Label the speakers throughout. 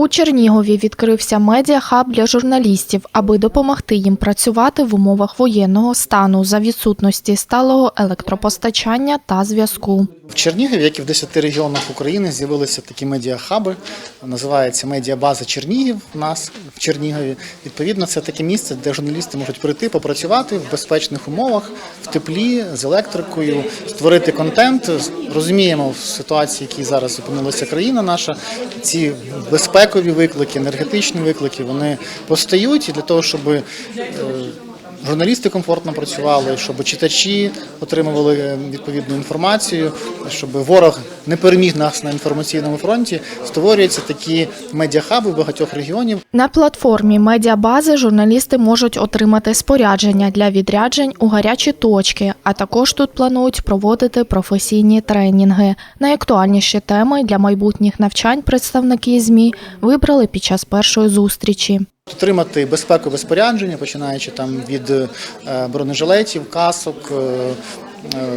Speaker 1: У Чернігові відкрився медіахаб для журналістів, аби допомогти їм працювати в умовах воєнного стану за відсутності сталого електропостачання та зв'язку.
Speaker 2: В Чернігові, як і в 10 регіонах України, з'явилися такі медіахаби. Називається медіабаза Чернігів. У нас в Чернігові. Відповідно, це таке місце, де журналісти можуть прийти, попрацювати в безпечних умовах, в теплі, з електрикою, створити контент. Розуміємо в ситуації, в якій зараз опинилася країна наша. Ці безпекові виклики, енергетичні виклики, вони постають і для того, щоб е, журналісти комфортно працювали, щоб читачі отримували відповідну інформацію, щоб ворог не переміг нас на інформаційному фронті. Створюються такі медіахаби багатьох регіонів.
Speaker 1: На платформі медіабази журналісти можуть отримати спорядження для відряджень у гарячі точки, а також тут планують проводити професійні тренінги. Найактуальніші теми для майбутніх навчань представники ЗМІ вибрали під час першої зустрічі.
Speaker 2: Отримати безпекове спорядження, починаючи там від е, бронежилетів, касок, е, е,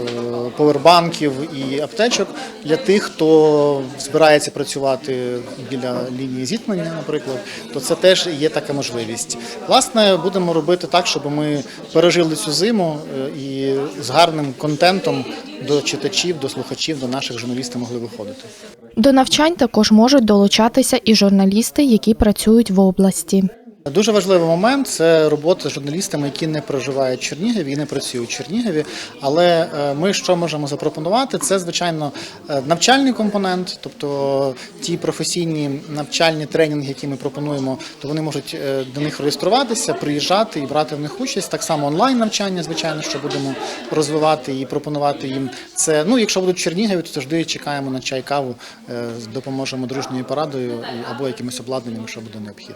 Speaker 2: повербанків і аптечок для тих, хто збирається працювати біля лінії зіткнення, наприклад, то це теж є така можливість. Власне, будемо робити так, щоб ми пережили цю зиму і з гарним контентом до читачів, до слухачів, до наших журналістів могли виходити.
Speaker 1: До навчань також можуть долучатися і журналісти, які працюють в області.
Speaker 2: Дуже важливий момент це робота з журналістами, які не проживають в Чернігові і не працюють в Чернігові. Але е, ми що можемо запропонувати? Це звичайно е, навчальний компонент, тобто ті професійні навчальні тренінги, які ми пропонуємо, то вони можуть е, до них реєструватися, приїжджати і брати в них участь. Так само онлайн навчання, звичайно, що будемо розвивати і пропонувати їм. Це ну, якщо будуть в Чернігові, то завжди чекаємо на чай каву, допоможемо дружньою порадою або якимось обладнанням, що буде необхідно.